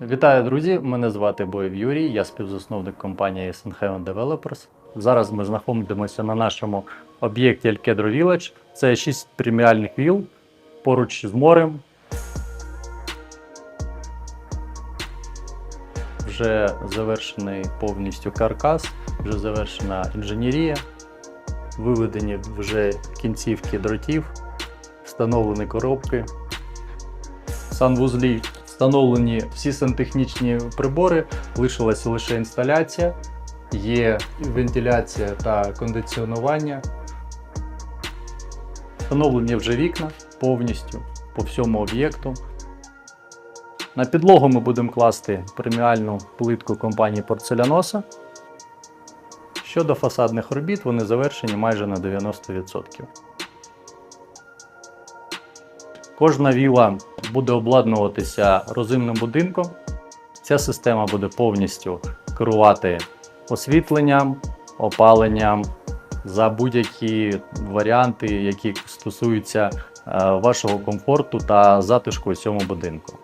Вітаю, друзі! Мене звати Боєв Юрій, я співзасновник компанії Sunheaven Developers. Зараз ми знаходимося на нашому об'єкті Alkedro Village. Це 6 преміальних віл поруч з морем. Вже завершений повністю каркас, вже завершена інженерія, виведені вже кінцівки дротів, встановлені коробки. Санвузлі встановлені всі сантехнічні прибори, лишилася лише інсталяція, є вентиляція та кондиціонування. Встановлені вже вікна повністю по всьому об'єкту. На підлогу ми будемо класти преміальну плитку компанії Порцеляноса. Щодо фасадних робіт, вони завершені майже на 90%. Кожна віла буде обладнуватися розимним будинком. Ця система буде повністю керувати освітленням, опаленням за будь-які варіанти, які стосуються е, вашого комфорту та затишку у цьому будинку.